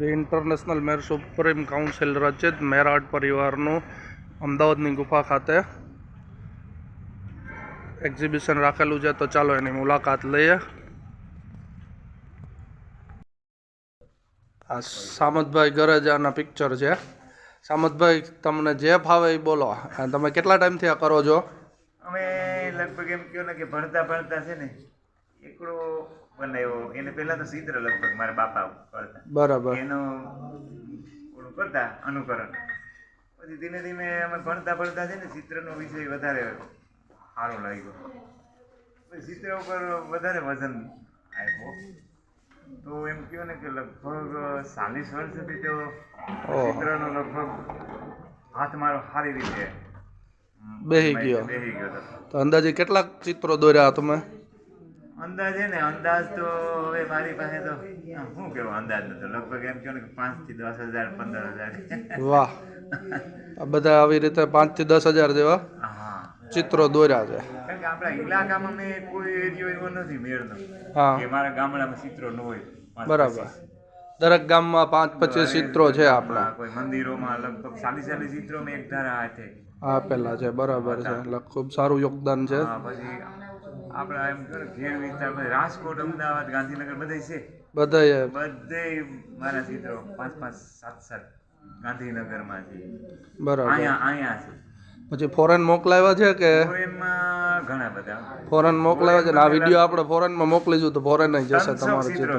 The international Mer supreme council રચિત મેરાટ પરિવારનું અમદાવાદની ગુફા ખાતે એક્ઝિબિશન રાખેલું છે તો ચાલો એની મુલાકાત લઈએ આ સામતભાઈ ગરજાના પિક્ચર છે સામતભાઈ તમને જે ફાવે એ બોલો તમે કેટલા ટાઈમથી આ કરો છો અમે લગભગ એમ કહો ને કે ભણતા ભણતા છે ને એકડો બનાવ્યો. એને પહેલા તો ચિત્ર લગભગ મારા બાપા કરતા. બરાબર. એનું ઓલું કરતા અનુકરણ. પછી ધીમે ધીમે અમે ભણતા ભણતા છે ને ચિત્રનો વિષય વધારે સારો લાગ્યો. પછી ચિત્ર ઉપર વધારે વજન આવ્યો તો એમ કહ્યું ને કે લગભગ ચાલીસ વર્ષથી તો ચિત્રનો લગભગ હાથ મારો સારી રીતે બેહી ગયો. બેહી ગયો તો અંદાજે કેટલાક ચિત્રો દોર્યા તમે? અંદાજ છે ને અંદાજ તો હવે મારી પાસે તો શું કેવો અંદાજ નતો લગભગ એમ કહો ને કે પાંચથી દસ હજાર પંદર હજાર. વાહ. બધા આવી રીતે પાંચથી દસ હજાર જેવા ચિત્રો દોર્યા છે. કારણ કે આપણા ઇલાકામાં મેં કોઈ એરિયો એવો નથી મેળનો હા. કે મારા ગામડામાં ચિત્રો ન હોય. બરાબર. દરેક ગામમાં પાંચ પચીસ ચિત્રો છે આપણા. કોઈ મંદિરોમાં લગભગ ચાલીસ ચાલીસ ચિત્રો મેં એક ધારા હાથે. આપેલા છે બરાબર છે. એટલે ખૂબ સારું યોગદાન છે. પછી આપણા એમ કરો ઘેર વિસ્તાર રાજકોટ અમદાવાદ ગાંધીનગર બધે છે. બધા બધે મારા ચિત્રો પાંચ પાંચ સાત સાત ગાંધીનગરમાં છે બરાબર. અહીંયા અહીંયા છે. પછી ફોરેન મોકલાવ્યા છે કે? ફોરેનમાં ઘણા બધા. ફોરેન મોકલાવ્યા છે આ વીડિયો આપણે ફોરેનમાં મોકલીશું તો ફોરેન જશે તમારું ચિત્ર.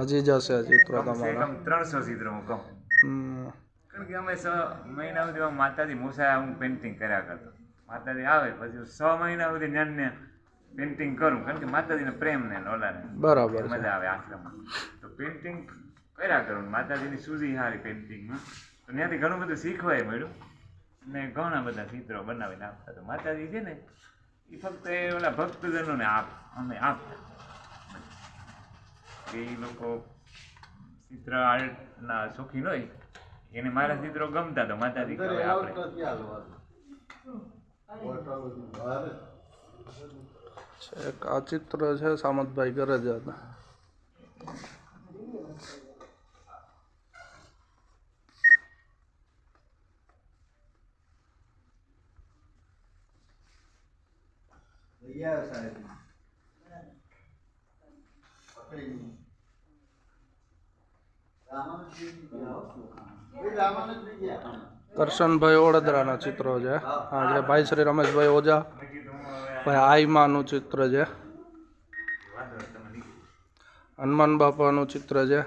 હજી જશે ચિત્રો તમારા. ત્રણસો ચિત્રો હું કહું. કારણ કે અમે છ મહિના સુધી માતાજી મૂસા હું પેઇન્ટિંગ કર્યા કરતો. માતાજી આવે પછી છ મહિના સુધી ન્યાને પેઇન્ટિંગ કરું કારણ કે માતાજીને પ્રેમ ને ઓલાને બરાબર મજા આવે આશ્રમમાં. તો પેઇન્ટિંગ કર્યા કરું. માતાજીની સૂઝી હારી પેઇન્ટિંગમાં તો ત્યાંથી ઘણું બધું શીખવાય મળ્યું. ને ઘણા બધા ચિત્રો બનાવીને આપતા. તો માતાજી છે ને એ ફક્ત એ ઓલા ભક્તજનોને આપ અમે આપતા. એ લોકો ચિત્ર આર્ટના શોખીન હોય એને મારા ચિત્રો ગમતા તો માતાજી આપણે. એક આ ચિત્ર છે સામતભાઈ ગરજાના કરશનભાઈ ઓળદરાના ચિત્રો છે આ છે ભાઈ શ્રી રમેશભાઈ ઓઝા ભાઈ આઈમાનું ચિત્ર છે. હનુમાન બાપાનું ચિત્ર છે.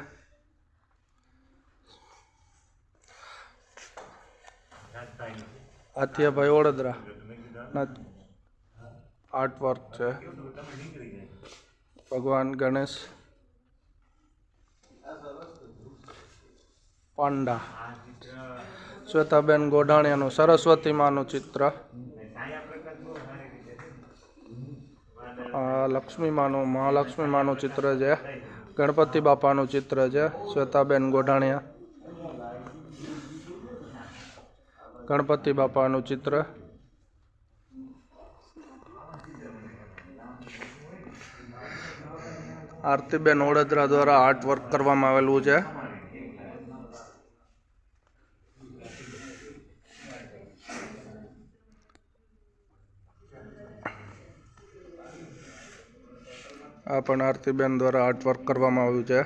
આથિયાભાઈ ના આર્ટ વર્ક છે. ભગવાન ગણેશ. પાંડા. શ્વેતાબેન ગોઢાણીયાનું સરસ્વતી માનું ચિત્ર આ લક્ષ્મી માનું મહાલક્ષ્મી માનું ચિત્ર છે. ગણપતિ બાપાનું ચિત્ર છે, શ્વેતાબેન ગોઢાણિયા. ગણપતિ બાપાનું ચિત્ર. આરતીબેન ઓડેદરા દ્વારા આર્ટ વર્ક કરવામાં આવેલું છે. આ પણ આરતીબેન દ્વારા આર્ટ વર્ક કરવામાં આવ્યું છે.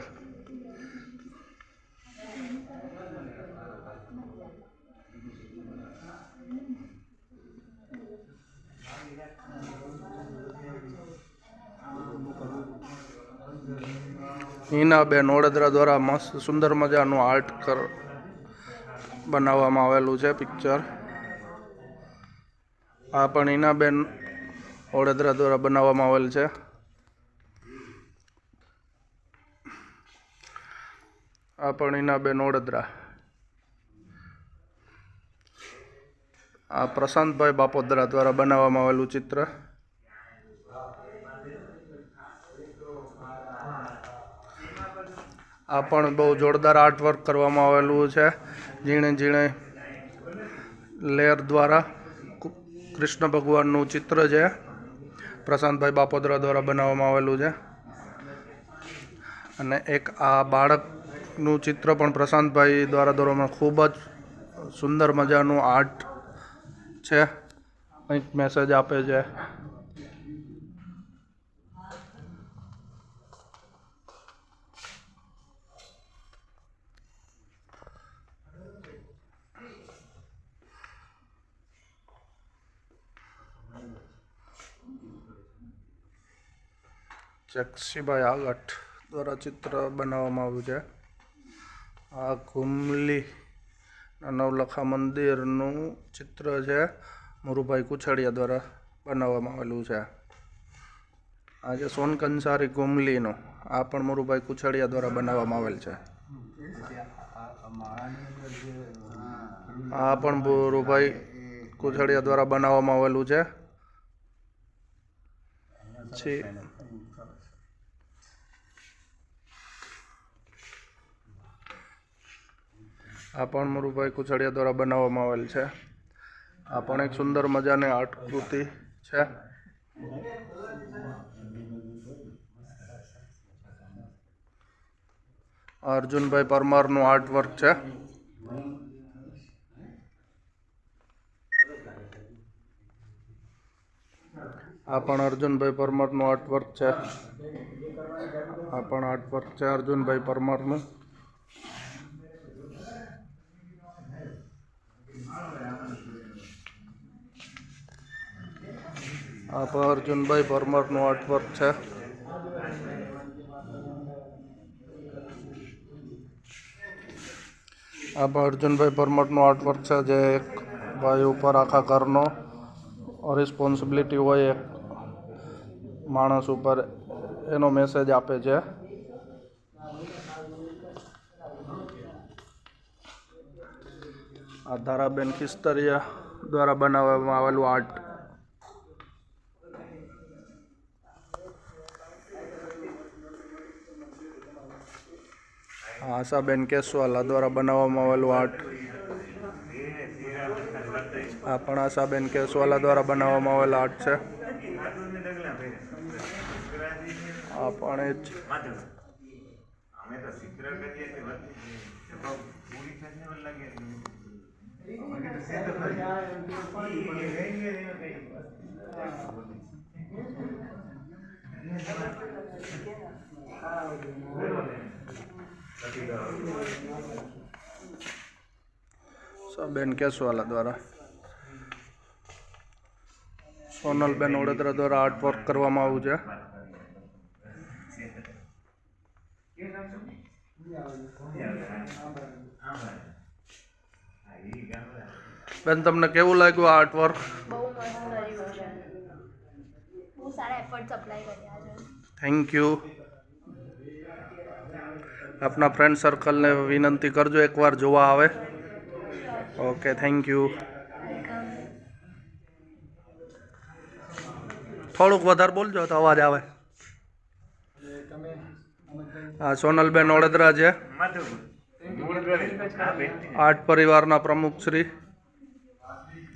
હિનાબેન વડોદરા દ્વારા મસ્ત સુંદર મજાનું આર્ટ કર બનાવવામાં આવેલું છે પિક્ચર આ પણ હિનાબેન વડોદરા દ્વારા બનાવવામાં આવેલ છે. આ પણ હિનાબેન ઓડેદરા આ પ્રશાંતભાઈ બાપોદરા દ્વારા બનાવવામાં આવેલું ચિત્ર. આ પણ બહુ જોરદાર આર્ટ વર્ક કરવામાં આવેલું છે. ઝીણે ઝીણે લેયર દ્વારા કૃષ્ણ ભગવાનનું ચિત્ર છે. પ્રશાંતભાઈ બાપોદરા દ્વારા બનાવવામાં આવેલું છે. અને એક આ બાળક નું ચિત્ર પણ પ્રશાંતભાઈ દ્વારા દોરવામાં ખૂબ જ સુંદર મજાનું આર્ટ છે. કંઈક મેસેજ આપે છે. ચક્ષીભાઈ આગઠ દ્વારા ચિત્ર બનાવવામાં આવ્યું છે. આ ઘુમલી નવલખા મંદિરનું ચિત્ર છે. મુરુભાઈ કુછડિયા દ્વારા બનાવવામાં આવેલું છે. આ છે સોનકંસારી ઘુમલીનું, આ પણ મુરુભાઈ કુછડિયા દ્વારા બનાવવામાં આવેલ છે. આ પણ મુરુભાઈ કુછડિયા દ્વારા બનાવવામાં આવેલું છે. પછી આ પણ મુરુભાઈ કુછડિયા દ્વારા બનાવવામાં આવેલ છે. આ પણ એક સુંદર મજાની આર્ટકૃતિ છે. અર્જુનભાઈ પરમારનું આર્ટ વર્ક છે. આ પણ અર્જુનભાઈ પરમારનું આર્ટ વર્ક છે. આ પણ આર્ટ વર્ક છે અર્જુનભાઈ પરમારનું. આ પણ અર્જુનભાઈ પરમારનું આર્ટવર્ક છે. આ પણ અર્જુનભાઈ પરમારનું આર્ટવર્ક છે જે એક ભાઈ ઉપર આખા ઘરનો રિસ્પોન્સિબિલિટી હોય એક માણસ ઉપર એનો મેસેજ આપે છે. આ ધારાબેન ખિસ્તરિયા દ્વારા બનાવવામાં આવેલું આર્ટ આ આશાબેન કેસવાલા દ્વારા બનાવવામાં આવેલું આર્ટ. આ પણ આશાબેન કેશવાલા દ્વારા બનાવવામાં આવેલ આર્ટ છે. આ પણ એ જ. બેન કેસવાલા દ્વારા? સોનલબેન વડોદરા દ્વારા આર્ટ વર્ક કરવામાં આવ્યું છે. બેન તમને કેવું લાગ્યું આર્ટ વર્ક? થેન્ક મસ્ત રહ્યું છે બહુ સારા એફર્ટ્સ અપ્લાય કર્યા છે થેન્ક યુ આપના ફ્રેન્ડ સર્કલને વિનંતી કરજો એકવાર જોવા આવે. ઓકે થેન્ક યુ થોડુંક વધારે બોલજો તો અવાજ આવે. હા, સોનલબેન વડોદરા છે. આર્ટ પરિવારના પ્રમુખ શ્રી.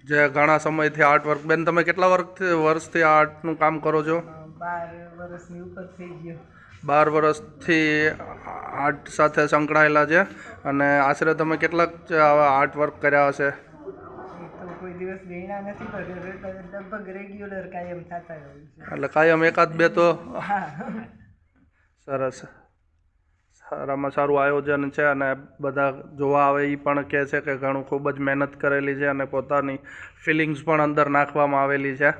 જે ઘણા સમયથી આર્ટ વર્ક બેન, તમે કેટલા વર્ષથી વર્ષથી આર્ટનું કામ કરો છો? બાર વર્ષની ઉપર થઈ ગયો. બાર વર્ષથી આર્ટ સાથે સંકળાયેલા છે અને આશરે તમે કેટલાક આવા આર્ટ વર્ક કર્યા હશે? એટલે કાયમ એકાદ બે તો? સરસ. સારામાં સારું આયોજન છે અને બધા જોવા આવે એ પણ કહે છે કે ઘણું ખૂબ જ મહેનત કરેલી છે અને પોતાની ફિલિંગ્સ પણ અંદર નાખવામાં આવેલી છે.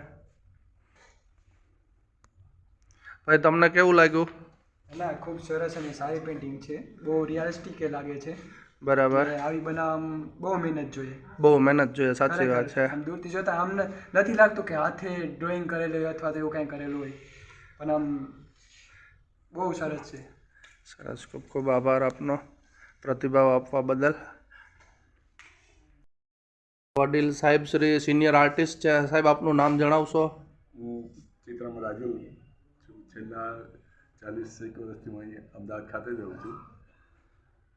ભાઈ તમને કેવું લાગ્યું? ના ખૂબ સરસ અને સારી પેઇન્ટિંગ છે. બહુ રિયાલિસ્ટિક એ લાગે છે. બરાબર. આવી બનાવવામાં બહુ મહેનત જોઈએ. બહુ મહેનત જોઈએ સાચી વાત છે. આમ દૂરથી જોતા આમ નથી લાગતું કે હાથે ડ્રોઈંગ કરેલું હોય અથવા તો એવું કાંઈ કરેલું હોય. પણ આમ બહુ સરસ છે. સરસ. ખૂબ ખૂબ આભાર આપનો પ્રતિભાવ આપવા બદલ. વડીલ સાહેબ શ્રી સિનિયર આર્ટિસ્ટ છે. સાહેબ આપનું નામ જણાવશો? હું ચિત્રમ રાજુ છું. છેલ્લા ચાલીસ એક વર્ષથી હું અહીં અમદાવાદ ખાતે રહું છું.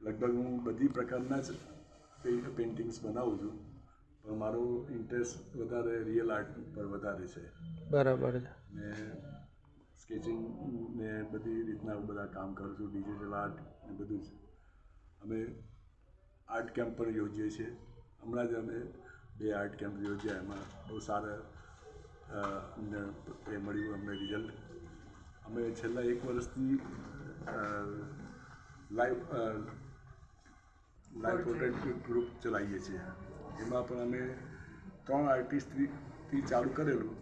લગભગ હું બધી પ્રકારના જ પેઇન્ટિંગ્સ બનાવું છું પણ મારો ઇન્ટરેસ્ટ વધારે રિયલ આર્ટ પર વધારે છે. બરાબર ને સ્કેચિંગ ને બધી રીતના બધા કામ કરું છું ડિજિટલ આર્ટ ને બધું જ. અમે આર્ટ કેમ્પ પણ યોજીએ છીએ. હમણાં જ અમે બે આર્ટ કેમ્પ યોજ્યા એમાં બહુ સારા અમને એ મળ્યું અમને રિઝલ્ટ. અમે છેલ્લા એક વર્ષથી લાઈવ લાઈવ પોર્ટ્રેટ ગ્રુપ ચલાવીએ છીએ. એમાં પણ અમે ત્રણ આર્ટિસ્ટથી ચાલુ કરેલું.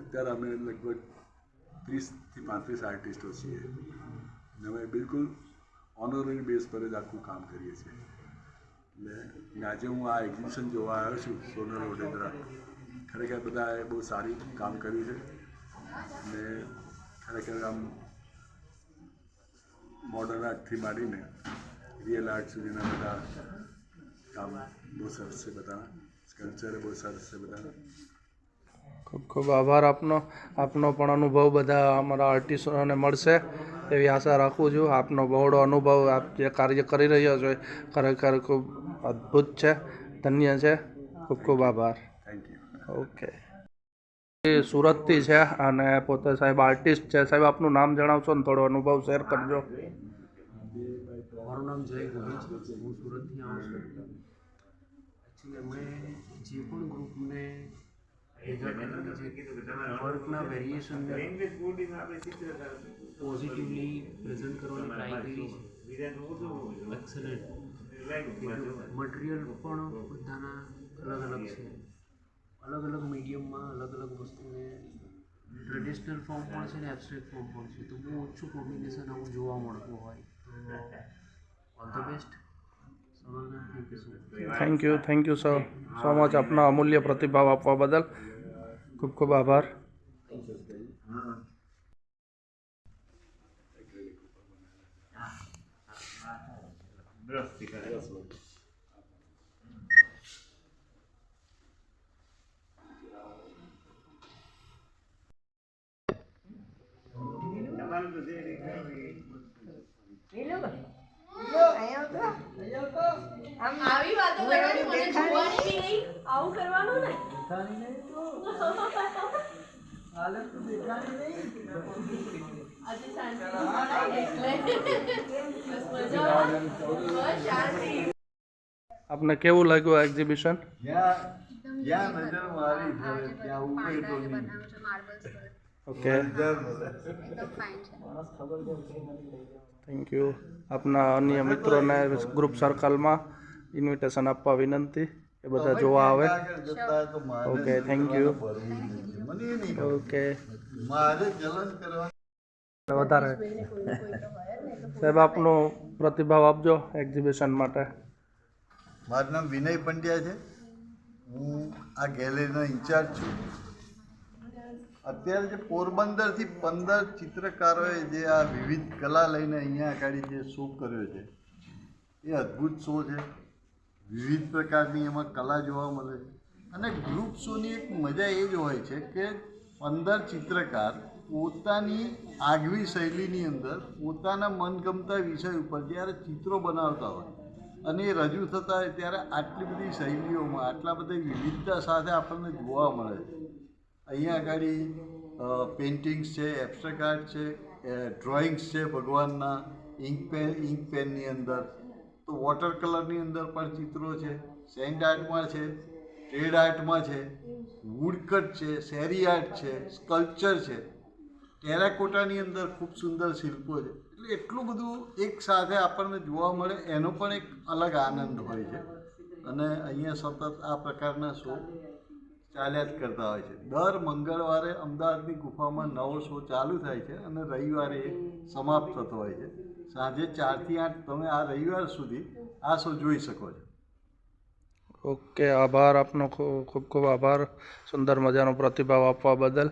અત્યારે અમે લગભગ ત્રીસથી પાંત્રીસ આર્ટિસ્ટો છીએ. ને અમે બિલકુલ ઓનરરી બેઝ પર જ આખું કામ કરીએ છીએ. એટલે આજે હું આ એક્ઝિબિશન જોવા આવ્યો છું સોનલ વડોદરા. ખરેખર બધાએ બહુ સારી કામ કર્યું છે. અને ખરેખર આમ મોડર્ન આર્ટથી માંડીને રિયલ આર્ટ સુધીના બધા કામ બહુ સરસ છે બધા સ્કલ્પચર બહુ સરસ છે બધા ખૂબ ખૂબ આભાર આપનો. આપનો પણ અનુભવ બધા અમારા આર્ટિસ્ટોને મળશે એવી આશા રાખું છું. આપનો બહોળો અનુભવ આપ જે કાર્ય કરી રહ્યો છો ખરેખર ખૂબ અદ્ભુત છે. ધન્ય છે. ખૂબ ખૂબ આભાર. થેન્ક યુ ઓકે સુરતથી છે અને પોતે સાહેબ આર્ટિસ્ટ છે. સાહેબ, આપનું નામ જણાવશો ને થોડો અનુભવ શેર કરજો. મારું નામ જય ગોહિલ હું સુરતથી આવું છું. એકચ્યુઅલી અમે જે પણ ગ્રુપને વર્કના વેરિએશન પોઝિટિવલી પ્રેઝન્ટ કરવાની ટ્રાય કરી છે. એક્સલન્ટ મટીરિયલ પણ બધાના અલગ અલગ છે. અલગ અલગ મીડિયમમાં અલગ અલગ વસ્તુને ટ્રેડિશનલ ફોર્મ પણ છે ને એબ્સ્ટ્રેક્ટ ફોર્મ પણ છે તો બહુ ઓછું કોમ્બિનેશન આવું જોવા મળતું હોય તો ઓલ ધ બેસ્ટ સવારના thank you so much thank you thank you so so much આપના અમૂલ્ય પ્રતિભાવ આપવા બદલ ખૂબ ખૂબ આભાર બ્રશથી કરે તમારું તો જે અહીંયા આવતો આમ આવી વાતો કરવાની મને જોવાની નહીં. આવું કરવાનું ને. આજે શાંતિ એટલે બસ મજા શાંતિ આપને કેવું લાગ્યું એક્ઝિબિશન જ્યાં જ્યાં નજર મારી ફરે ત્યાં ઉપર તો નહીં. ઓકે થેન્ક યુ આપના અન્ય મિત્રોને ગ્રુપ સર્કલમાં ઇન્વિટેશન આપવા વિનંતી. એ બધા જોવા આવે. ઓકે, થેન્ક નહીં ઓકે ગમતું. મારે જલન કરવા વધારે. સાહેબ આપનો પ્રતિભાવ આપજો એક્ઝિબિશન માટે. મારું નામ વિનય પંડ્યા છે. હું આ ગેલેરીનો ઇન્ચાર્જ છું. અત્યારે જે પોરબંદરથી પંદર ચિત્રકારોએ જે આ વિવિધ કલા લઈને અહીંયા આગળ જે શો કર્યો છે, એ અદ્ભુત શો છે. વિવિધ પ્રકારની એમાં કલા જોવા મળે છે. અને ગ્રુપ શોની એક મજા એ જ હોય છે કે પંદર ચિત્રકાર પોતાની આગવી શૈલીની અંદર પોતાના મનગમતા વિષય ઉપર જ્યારે ચિત્રો બનાવતા હોય અને એ રજૂ થતા હોય ત્યારે આટલી બધી શૈલીઓમાં, આટલા બધી વિવિધતા સાથે આપણને જોવા મળે છે. અહીંયા આગળ પેઇન્ટિંગ્સ છે એબ્સ્ટ્રેક્ટ આર્ટ છે ડ્રોઈંગ્સ છે ભગવાનના ઇન્ક પેન ઇન્ક પેનની અંદર. તો વોટર કલરની અંદર પણ ચિત્રો છે સેન્ડ આર્ટમાં છે ટ્રેડ આર્ટમાં છે વુડકટ છે શેરી આર્ટ છે સ્કલ્પચર છે. ટેરાકોટાની અંદર ખૂબ સુંદર શિલ્પો છે. એટલે એટલું બધું એક સાથે આપણને જોવા મળે, એનો પણ એક અલગ આનંદ હોય છે. અને અહીંયા સતત આ પ્રકારના શો ચાલ્યા જ કરતા હોય છે. દર મંગળવારે અમદાવાદની ગુફામાં નવો શો ચાલુ થાય છે અને રવિવારે એ સમાપ્ત થતો હોય છે. સાંજે ચારથી આઠ તમે આ રવિવાર સુધી આ શો જોઈ શકો છો. ઓકે, આભાર આપનો ખૂબ ખૂબ ખૂબ આભાર. સુંદર મજાનો પ્રતિભાવ આપવા બદલ.